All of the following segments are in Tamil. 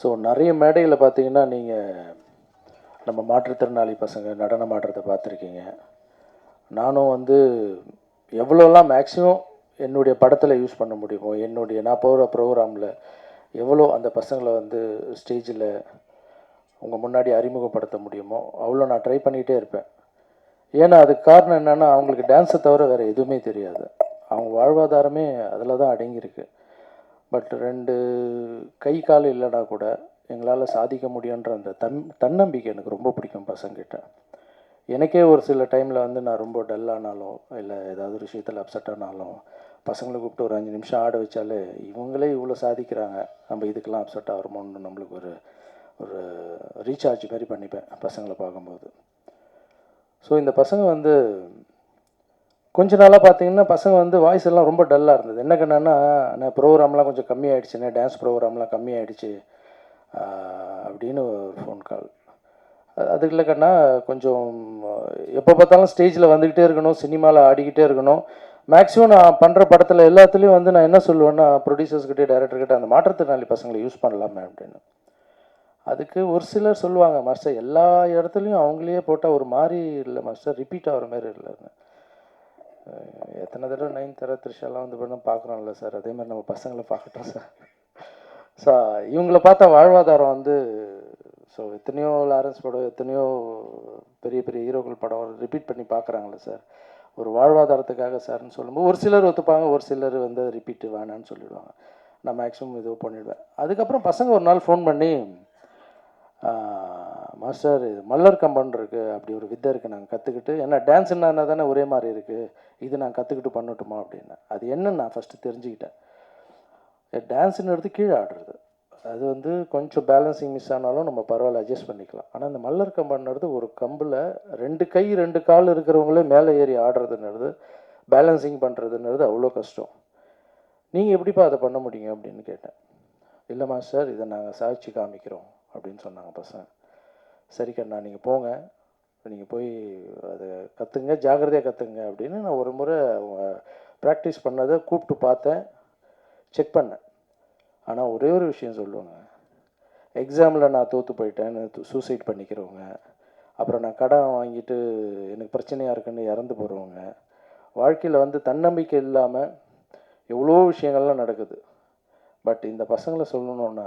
ஸோ நிறைய மேடையில் பார்த்தீங்கன்னா நீங்கள் நம்ம மாற்றுத்திறனாளி பசங்க நடனம் ஆடுறதை பார்த்துருக்கீங்க. நானும் வந்து எவ்வளோலாம் மேக்ஸிமம் என்னுடைய படத்தில் யூஸ் பண்ண முடியுமோ என்னுடைய நான் போகிற ப்ரோக்ராமில் எவ்வளோ அந்த பசங்களை வந்து ஸ்டேஜில் உங்கள் முன்னாடி அறிமுகப்படுத்த முடியுமோ அவ்வளோ நான் ட்ரை பண்ணிகிட்டே இருப்பேன். ஏன்னா அதுக்கு காரணம் என்னென்னா அவங்களுக்கு டான்ஸை தவிர வேறு எதுவுமே தெரியாது. அவங்க வாழ்வாதாரமே அதில் தான் அடங்கியிருக்கு. பட் ரெண்டு கை கால் இல்லைனா கூட எங்களால் சாதிக்க முடியுன்ற அந்த தன் தன்னம்பிக்கை எனக்கு ரொம்ப பிடிக்கும் பசங்கிட்ட எனக்கே ஒரு சில டைமில் வந்து நான் ரொம்ப டல்லானாலும் இல்லை ஏதாவது ஒரு விஷயத்தில் அப்செட் ஆனாலும் பசங்களை கூப்பிட்டு ஒரு அஞ்சு நிமிஷம் ஆட வச்சாலே இவங்களே இவ்வளோ சாதிக்கிறாங்க நம்ம இதுக்கெல்லாம் அப்செட் ஆகிறோமோன்னு நம்மளுக்கு ஒரு ஒரு ரீசார்ஜ் மாதிரி பண்ணிப்பேன் பசங்களை பார்க்கும்போது. ஸோ இந்த பசங்க வந்து கொஞ்ச நாளாக பார்த்தீங்கன்னா பசங்க வந்து வாய்ஸ் எல்லாம் ரொம்ப டல்லாக இருந்தது. என்ன கண்ணா நான் ப்ரோக்ராம்லாம் கொஞ்சம் கம்மியாயிடுச்சுண்ணே டான்ஸ் ப்ரோக்ராம்லாம் கம்மியாயிடுச்சு ஆஹ் அப்படின்னு ஒரு ஃபோன் கால் அதுக்கு இல்லை கண்ணா கொஞ்சம் எப்போ பார்த்தாலும் ஸ்டேஜில் வந்துக்கிட்டே இருக்கணும் சினிமாவில் ஆடிக்கிட்டே இருக்கணும். மேக்ஸிமம் நான் பண்ணுற படத்தில் எல்லாத்துலேயும் வந்து நான் என்ன சொல்லுவேன்னா ப்ரொடியூசர்ஸ்கிட்டே டேரக்டர்கிட்ட அந்த மாற்றுத்திறனாளி பசங்களை யூஸ் பண்ணலாமே அப்படின்னு. அதுக்கு ஒரு சிலர் சொல்லுவாங்க மாஸ்டர் எல்லா இடத்துலையும் அவங்களே போட்டால் ஒரு மாதிரி இல்லை மாஸ்டர் ரிப்பீட் ஆகிற மாதிரி இல்லைன்னு எத்தனை தடவை நைன் தர த்ரிஷாலாம் வந்து பண்ண பார்க்குறோம்ல சார். அதே மாதிரி நம்ம பசங்களை பார்க்கட்டும் சார். ஸோ இவங்கள பார்த்தா வாழ்வாதாரம் வந்து ஸோ எத்தனையோ லாரன்ஸ் படம் எத்தனையோ பெரிய பெரிய ஹீரோக்கள் படம் ரிப்பீட் பண்ணி பார்க்குறாங்களே சார். ஒரு வாழ்வாதாரத்துக்காக சார்னு சொல்லும்போது ஒரு சிலர் ஒத்துப்பாங்க ஒரு சிலர் வந்து ரிப்பீட்டு வேணான்னு சொல்லிடுவாங்க. நான் மேக்ஸிமம் இது பண்ணிவிடுவேன் அதுக்கப்புறம் பசங்க ஒரு நாள் ஃபோன் பண்ணி மாஸ்டர் இது மல்லர் கம்பன் இருக்குது அப்படி ஒரு வித்தை இருக்குது நாங்கள் கற்றுக்கிட்டு ஏன்னா டான்ஸ்னா தானே ஒரே மாதிரி இருக்குது இது நான் கற்றுக்கிட்டு பண்ணட்டுமா அப்படின்னு. அது என்னன்னு நான் ஃபஸ்ட்டு தெரிஞ்சுக்கிட்டேன். டான்ஸுன்னு எடுத்து கீழே ஆடுறது. அது வந்து கொஞ்சம் பேலன்சிங் மிஸ் ஆனாலும் நம்ம பரவாயில்ல அட்ஜஸ்ட் பண்ணிக்கலாம். ஆனால் இந்த மல்லர் கம்பன்றது ஒரு கம்பில் ரெண்டு கை ரெண்டு கால் இருக்கிறவங்களே மேலே ஏறி ஆடுறதுன்றது பேலன்சிங் பண்ணுறதுன்றது அவ்வளோ கஷ்டம். நீங்கள் எப்படிப்பா அதை பண்ண முடியும் அப்படின்னு கேட்டேன். இல்லை மாஸ்டர் இதை நாங்கள் சாதிச்சு காமிக்கிறோம் அப்படின்னு சொன்னாங்க பசங்க. சரி கண்ணா நீங்கள் போங்க. நீங்கள் போய் அதை கற்றுங்க ஜாக்கிரதையாக கற்றுங்க அப்படின்னு நான் ஒரு முறை ப்ராக்டிஸ் பண்ணதை கூப்பிட்டு பார்த்தேன். செக் பண்ணேன். ஆனால் ஒரே ஒரு விஷயம் சொல்லுவாங்க. எக்ஸாமில் நான் தோற்று போயிட்டேன்னு சூசைட் பண்ணிக்கிறவங்க. அப்புறம் நான் கடன் வாங்கிட்டு எனக்கு பிரச்சனையாக இருக்குன்னு இறந்து போகிறவங்க வாழ்க்கையில் வந்து தன்னம்பிக்கை இல்லாமல் எவ்வளோ விஷயங்கள்லாம் நடக்குது. பட் இந்த பசங்களை சொல்லணுன்னா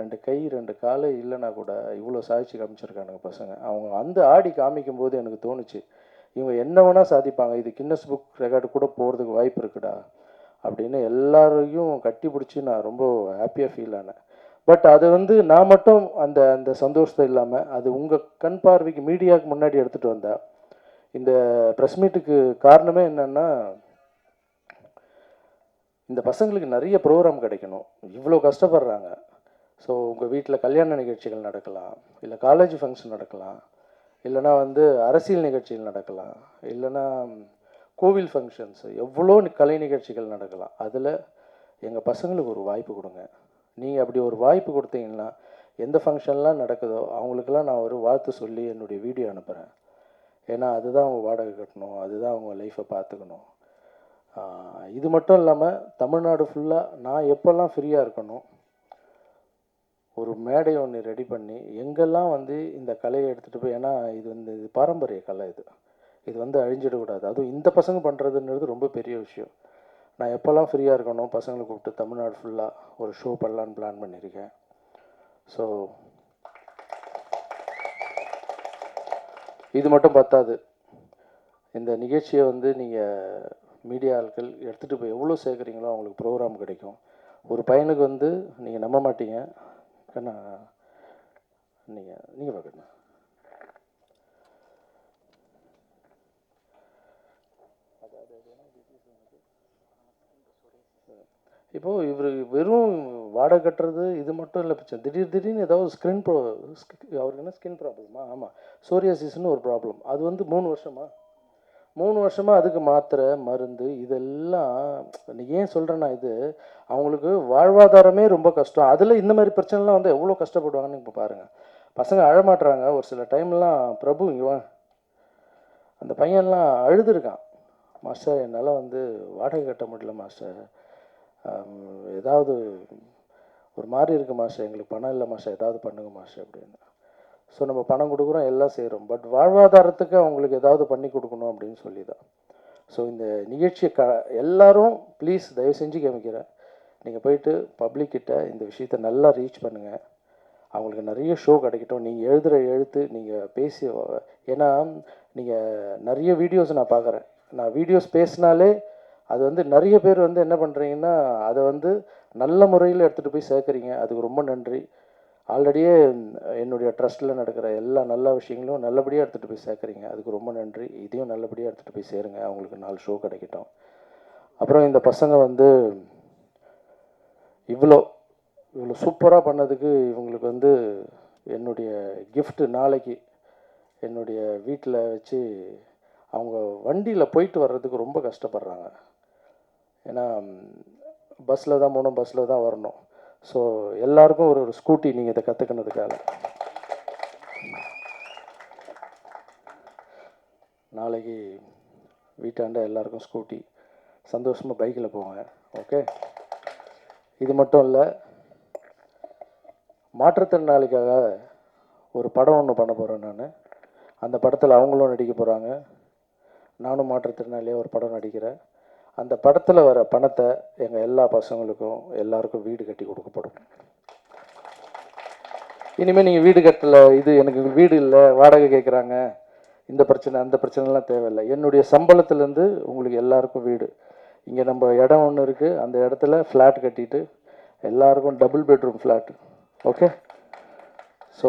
ரெண்டு கை ரெண்டு கால் இல்லைன்னா கூட இவ்வளோ சாதிச்சு காமிச்சிருக்கானுங்க பசங்க. அவங்க அந்த ஆடி காமிக்கும் போது எனக்கு தோணுச்சு இவங்க என்ன வேணால் சாதிப்பாங்க இது கின்னஸ் புக் ரெக்கார்டு கூட போகிறதுக்கு வாய்ப்பு இருக்குடா அப்படின்னு எல்லாரையும் கட்டி பிடிச்சி நான் ரொம்ப ஹாப்பியாக ஃபீல் ஆனேன். பட் அது வந்து நான் மட்டும் அந்த அந்த சந்தோஷத்தை இல்லாமல் அது உங்கள் கண் பார்வைக்கு மீடியாவுக்கு முன்னாடி எடுத்துகிட்டு வந்தேன் இந்த ப்ரெஸ் மீட்டுக்கு காரணமே என்னென்னா இந்த பசங்களுக்கு நிறைய ப்ரோக்ராம் கிடைக்கணும். இவ்வளோ கஷ்டப்படுறாங்க. ஸோ உங்கள் வீட்டில் கல்யாண நிகழ்ச்சிகள் நடக்கலாம் இல்லை காலேஜ் ஃபங்க்ஷன் நடக்கலாம் இல்லைனா வந்து அரசியல் நிகழ்ச்சிகள் நடக்கலாம் இல்லைனா கோவில் ஃபங்க்ஷன்ஸ் எவ்வளோ கலை நிகழ்ச்சிகள் நடக்கலாம் அதில் எங்கள் பசங்களுக்கு ஒரு வாய்ப்பு கொடுங்க. நீங்கள் அப்படி ஒரு வாய்ப்பு கொடுத்தீங்கன்னா எந்த ஃபங்க்ஷன்லாம் நடக்குதோ அவங்களுக்கெல்லாம் நான் ஒரு வாழ்த்து சொல்லி என்னுடைய வீடியோ அனுப்புகிறேன் ஏன்னா அதுதான் அவங்க வாடகை கட்டணும் அதுதான் அவங்க லைஃப்பை பார்த்துக்கணும். இது மட்டும் இல்லாமல் தமிழ்நாடு ஃபுல்லாக நான் எப்போல்லாம் ஃப்ரீயாக இருக்கணும் ஒரு மேடை ஒன்று ரெடி பண்ணி எங்கெல்லாம் வந்து இந்த கலையை எடுத்துகிட்டு போய் ஏன்னா இது வந்து இது பாரம்பரிய கலை இது. இது வந்து அழிஞ்சிடக்கூடாது. அதுவும் இந்த பசங்க பண்ணுறதுன்றது ரொம்ப பெரிய விஷயம். நான் எப்போல்லாம் ஃப்ரீயாக இருக்கணும் பசங்களை கூப்பிட்டு தமிழ்நாடு ஃபுல்லாக ஒரு ஷோ பண்ணலான்னு பிளான் பண்ணியிருக்கேன் ஸோ இது மட்டும் பத்தாது. இந்த நிகழ்ச்சியை வந்து நீங்கள் மீடியா ஆட்கள் எடுத்துகிட்டு போய் எவ்வளோ சேர்க்குறீங்களோ அவங்களுக்கு ப்ரோக்ராம் கிடைக்கும். ஒரு பையனுக்கு வந்து நீங்கள் நம்ப மாட்டீங்க. கண்ணா நீங்கள் நீங்கள் பார்க்கணும் இப்போது இவர் வெறும் வாடகை கட்டுறது இது மட்டும் இல்லை பிரச்சனை திடீர் திடீர்னு ஏதாவது ஸ்கின் ப்ரோ அவருக்கு என்ன ஸ்கின் ப்ராப்ளமா ஆமாம் சோரியாசிஸ்னு ஒரு ப்ராப்ளம் அது வந்து மூணு வருஷமா? மூணு வருஷமாக அதுக்கு மாத்திரை மருந்து இதெல்லாம் நீ ஏன் சொல்கிறேன்னா இது அவங்களுக்கு வாழ்வாதாரமே ரொம்ப கஷ்டம். அதில் இந்த மாதிரி பிரச்சனைலாம் வந்து எவ்வளோ கஷ்டப்படுவாங்கன்னு இப்போ பாருங்கள் பசங்க அழமாட்டுறாங்க ஒரு சில டைம்லாம் பிரபு இங்கே அந்த பையன்லாம் அழுதுருக்கான். மாஸ்டர் என்னால் வந்து வாடகை கட்ட முடியல மாஸ்டர். ஏதாவது ஒரு மாதிரி இருக்குது மாஸ்டர். எங்களுக்கு பணம் இல்லை மாஸ்டர். ஏதாவது பண்ணுங்க மாஸ்டர் அப்படின்னு. ஸோ நம்ம பணம் கொடுக்குறோம் எல்லாம் செய்கிறோம் பட் வாழ்வாதாரத்துக்கு அவங்களுக்கு ஏதாவது பண்ணி கொடுக்கணும் அப்படின்னு சொல்லி தான் ஸோ இந்த நிகழ்ச்சியை க எல்லோரும் ப்ளீஸ் தயவு செஞ்சு கேமிக்கிறேன் நீங்கள் போயிட்டு பப்ளிக்கிட்ட இந்த விஷயத்தை நல்லா ரீச் பண்ணுங்கள் அவங்களுக்கு நிறைய ஷோ கிடைக்கட்டும். நீங்கள் எழுதுகிற எழுத்து நீங்கள் பேசி ஏன்னா நீங்கள் நிறைய வீடியோஸ் நான் பார்க்குறேன் நான் வீடியோஸ் பேசினாலே அது வந்து நிறைய பேர் வந்து என்ன பண்ணுறீங்கன்னா அதை வந்து நல்ல முறையில் எடுத்துகிட்டு போய் சேர்க்குறீங்க. அதுக்கு ரொம்ப நன்றி. ஆல்ரெடியே என்னுடைய ட்ரஸ்ட்டில் நடக்கிற எல்லா நல்ல விஷயங்களும் நல்லபடியாக எடுத்துகிட்டு போய் சேர்க்குறீங்க. அதுக்கு ரொம்ப நன்றி. இதையும் நல்லபடியாக எடுத்துகிட்டு போய் சேருங்க. அவங்களுக்கு நாலு ஷோ கிடைக்கட்டும். அப்புறம் இந்த பசங்க வந்து இவ்வளோ இவ்வளோ சூப்பராக பண்ணதுக்கு இவங்களுக்கு வந்து என்னுடைய கிஃப்ட்டு நாளைக்கு என்னுடைய வீட்டில் வச்சு அவங்க வண்டியில் போயிட்டு வர்றதுக்கு ரொம்ப கஷ்டப்படுறாங்க. ஏன்னா பஸ்ஸில் தான் போகணும் பஸ்ஸில் தான் வரணும். ஸோ எல்லாருக்கும் ஒரு ஒரு ஸ்கூட்டி நீங்கள் இதை கற்றுக்கினதுக்காக நாளைக்கு வீட்டாண்ட எல்லாருக்கும் ஸ்கூட்டி சந்தோஷமாக பைக்கில் போங்க ஓகே இது மட்டும் இல்லை மாற்றுத்திறனாளிக்காக ஒரு படம் ஒன்று பண்ண போகிறேன் நான். அந்த படத்தில் அவங்களும் நடிக்க போகிறாங்க நானும் மாற்றுத்திறனாளியாக ஒரு படம் நடிக்கிறேன். அந்த படத்தில் வர பணத்தை எங்கள் எல்லா பசங்களுக்கும் எல்லாருக்கும் வீடு கட்டி கொடுக்கப்படும். இனிமேல் நீங்கள் வீடு கட்டலை இது எனக்கு வீடு இல்லை வாடகை கேட்குறாங்க இந்த பிரச்சனை அந்த பிரச்சனைலாம் தேவையில்லை. என்னுடைய சம்பளத்துலேருந்து உங்களுக்கு எல்லாருக்கும் வீடு. இங்கே நம்ம இடம் ஒன்று இருக்குது அந்த இடத்துல ஃப்ளாட் கட்டிட்டு எல்லாருக்கும் double bedroom flat okay so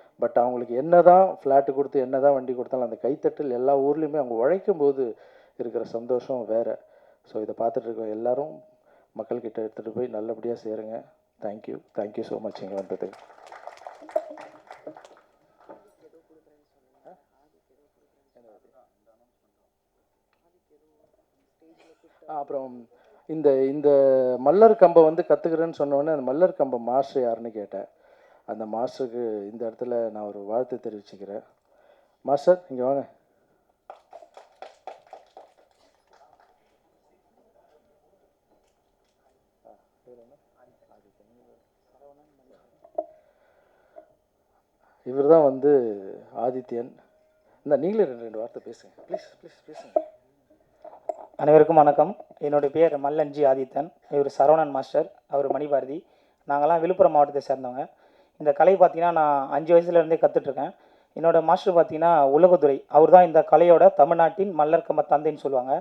but அவங்களுக்கு என்ன தான் ஃப்ளாட்டு கொடுத்து என்ன தான் வண்டி கொடுத்தாலும் அந்த கைத்தட்டல் எல்லா ஊர்லேயுமே அவங்க உழைக்கும் போது இருக்கிற சந்தோஷம் வேறு. ஸோ இதை பார்த்துட்டு இருக்க மக்கள்கிட்ட எடுத்துகிட்டு போய் நல்லபடியாக சேருங்க. தேங்க்யூ தேங்க்யூ ஸோ மச் இங்கே வந்ததுக்கு அப்புறம் இந்த இந்த மல்லர் கம்பை வந்து கற்றுக்கிறேன்னு சொன்னோடனே அந்த மல்லர் கம்பை மாஸ்டர் யாருன்னு கேட்டேன். அந்த மாஸ்டருக்கு இந்த இடத்துல நான் ஒரு வாழ்த்து தெரிவிச்சுக்கிறேன். மாஸ்டர் இங்கே வாங்க. இவர் தான் வந்து ஆதித்யன். இந்த நீங்களே ரெண்டு ரெண்டு வார்த்தை பேசுங்க. ப்ளீஸ் ப்ளீஸ் பேசுங்க அனைவருக்கும் வணக்கம். என்னுடைய பேர் மல்லன்ஜி ஆதித்தன் இவர் சரவணன் மாஸ்டர் அவர் மணிபாரதி. நாங்கள்லாம் விழுப்புரம் மாவட்டத்தை சேர்ந்தவங்க. இந்த கலை பார்த்தீங்கன்னா நான் அஞ்சு வயசுலேருந்தே கற்றுட்ருக்கேன் என்னோடய மாஸ்டர் பார்த்திங்கன்னா உலகதுரை அவர் தான் இந்த கலையோட தமிழ்நாட்டின் மல்லர் கம்ப தந்தைன்னு சொல்லுவாங்க.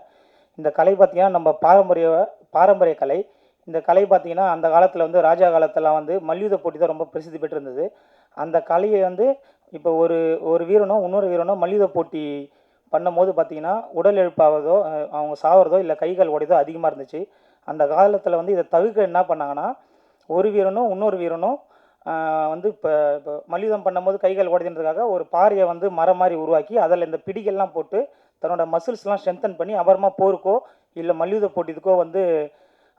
இந்த கலை பார்த்தீங்கன்னா நம்ம பாரம்பரிய பாரம்பரிய கலை. இந்த கலை பார்த்தீங்கன்னா அந்த காலத்தில் வந்து ராஜா காலத்தில் வந்து மல்யுத போட்டி தான் ரொம்ப பிரசித்தி பெற்றிருந்தது. அந்த கலையை வந்து இப்போ ஒரு ஒரு வீரனோ இன்னொரு வீரனோ மல்யுத போட்டி பண்ணும்போது பார்த்திங்கன்னா உடல் எழுப்பாவதோ அவங்க சாவறதோ இல்லை கைகள் உடையதோ அதிகமாக இருந்துச்சு. அந்த காலத்தில் வந்து இதை தவிர்க்க என்ன பண்ணாங்கன்னா ஒரு வீரனும் இன்னொரு வீரனும் வந்து இப்போ இப்போ மல்யுத்தம் பண்ணும்போது கைகள் உடைதுன்றதுக்காக ஒரு பாறையை வந்து மரம் மாதிரி உருவாக்கி அதில் இந்த பிடிகள்லாம் போட்டு தன்னோட மசில்ஸ்லாம் ஸ்ட்ரென்தன் பண்ணி அப்புறமா போருக்கோ இல்லை மல்யுத்த போட்டிக்கோ வந்து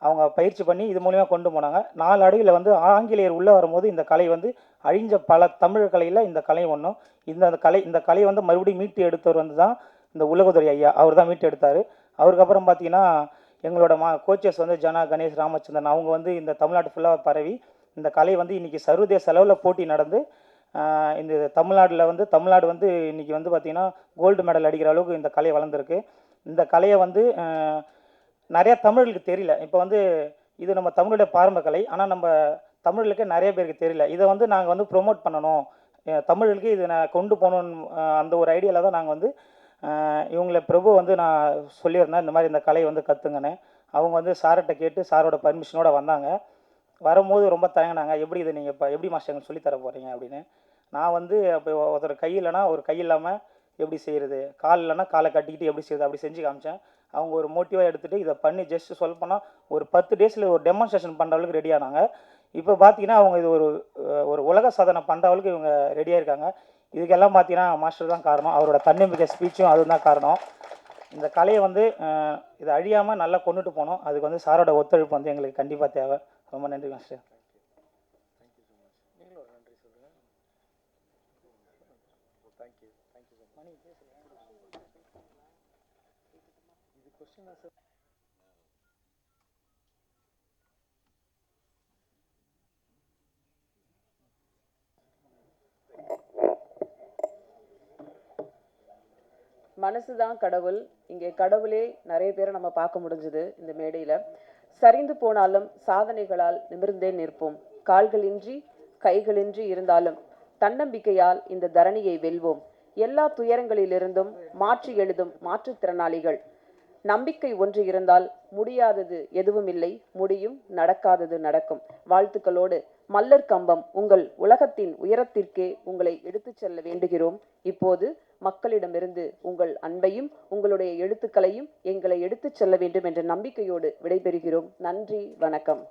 அவங்க பயிற்சி பண்ணி இது மூலிமா கொண்டு போனாங்க. நாலு அடியில் வந்து ஆங்கிலேயர் உள்ளே வரும்போது இந்த கலை வந்து அழிஞ்ச பல தமிழ் கலையில் இந்த கலை ஒன்றும் இந்த அந்த கலை இந்த கலையை வந்து மறுபடியும் மீட்டு எடுத்தவர் வந்து தான் இந்த உலகதுரை ஐயா. அவர் தான் மீட்டு எடுத்தார். அவருக்கப்புறம் பார்த்தீங்கன்னா எங்களோட மா கோச்சஸ் வந்து ஜனா கணேஷ் ராமச்சந்திரன் அவங்க வந்து இந்த தமிழ்நாட்டு ஃபுல்லாக பரவி இந்த கலை வந்து இன்றைக்கி சர்வதேச அளவில் போட்டி நடந்து இந்த தமிழ்நாட்டில் வந்து தமிழ்நாடு வந்து இன்றைக்கி வந்து பார்த்திங்கன்னா கோல்டு மெடல் அடிக்கிற அளவுக்கு இந்த கலை வளர்ந்துருக்கு. இந்த கலையை வந்து நிறையா தமிழுக்கு தமிழர்களுக்கு தெரியல. இப்போ வந்து இது நம்ம தமிழுடைய பாரம்பரிய கலை. ஆனால் நம்ம தமிழுக்கு நிறைய பேருக்கு தெரியல. இதை வந்து நாங்கள் வந்து ப்ரொமோட் பண்ணணும். தமிழுக்கு இதை நான் கொண்டு போகணுன்னு அந்த ஒரு ஐடியாவில் தான் நாங்கள் வந்து இவங்களை பிரபு வந்து நான் சொல்லியிருந்தேன். இந்த மாதிரி இந்த கலை வந்து கற்றுங்கன்னு அவங்க வந்து சார்கிட்ட கேட்டு சாரோட பர்மிஷனோட வந்தாங்க. வரும்போது ரொம்ப தயங்கினாங்க. எப்படி இதை நீங்கள் இப்போ எப்படி மாஸ்டர் எங்களுக்கு தர போகிறீங்க அப்படின்னு. நான் வந்து அப்போ ஒருத்தர் கை இல்லைனா ஒரு கை இல்லாமல் எப்படி செய்கிறது கால் இல்லைன்னா காலை கட்டிக்கிட்டு எப்படி செய்யுது அப்படி செஞ்சு காமிச்சேன். அவங்க ஒரு மோட்டிவாக எடுத்துகிட்டு இதை பண்ணி ஜஸ்ட் சொல்ல போனால் ஒரு பத்து டேஸில் ஒரு டெமான்ஸ்ட்ரேஷன் பண்ணுற அளவுக்கு ரெடி ஆனாங்க. இப்போ பார்த்தீங்கன்னா அவங்க இது ஒரு ஒரு உலக சாதனை பண்ணுற அளவுக்கு இவங்க ரெடியாக இருக்காங்க இதுக்கெல்லாம் பார்த்தீங்கன்னா மாஸ்டர் தான் காரணம். அவரோட தன்னம்பிக்கை ஸ்பீச்சும் அதுதான் காரணம். இந்த கலையை வந்து இதை அழியாமல் நல்லா கொண்டுட்டு போகணும். அதுக்கு வந்து சாரோட ஒத்துழைப்பு வந்து எங்களுக்கு கண்டிப்பாக தேவை. ரொம்ப நன்றி மாஸ்டர். மனசு தான் கடவுள். இங்கே கடவுளே நிறைய பேரை நம்ம பார்க்க முடிஞ்சுது இந்த மேடையில். சரிந்து போனாலும் சாதனைகளால் நிமிர்ந்தே நிற்போம். கால்களின்றி கைகளின்றி இருந்தாலும் தன்னம்பிக்கையால் இந்த தரணியை வெல்வோம். எல்லா துயரங்களிலிருந்தும் மாற்றி எழுதும் மாற்றுத்திறனாளிகள் நம்பிக்கை ஒன்று இருந்தால் முடியாதது எதுவும் இல்லை முடியும் நடக்காதது நடக்கும். வாழ்த்துக்களோடு மல்லர் கம்பம் உங்கள் உலகத்தின் உயரத்திற்கே உங்களை எடுத்துச் செல்ல வேண்டுகிறோம். இப்போது மக்களிடமிருந்து உங்கள் அன்பையும் உங்களுடைய எழுத்துக்களையும் எங்களை எடுத்துச் செல்ல வேண்டும் என்ற நம்பிக்கையோடு விடைபெறுகிறோம். நன்றி வணக்கம்.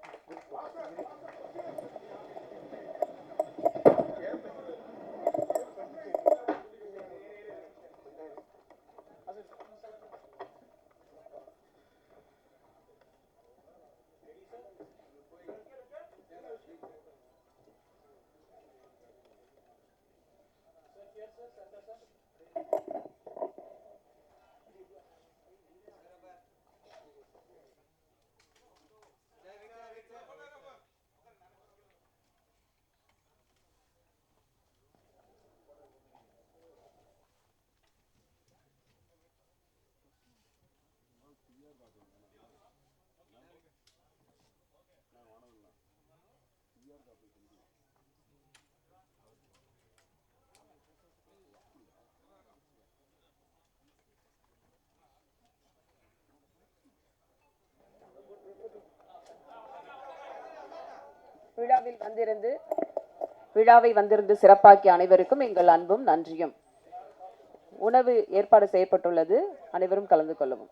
விழாவில் வந்திருந்து விழாவை வந்திருந்து சிறப்பாக்கிய அனைவருக்கும் எங்கள் அன்பும் நன்றியும். உணவு ஏற்பாடு செய்யப்பட்டுள்ளது. அனைவரும் கலந்து கொள்ளவும்.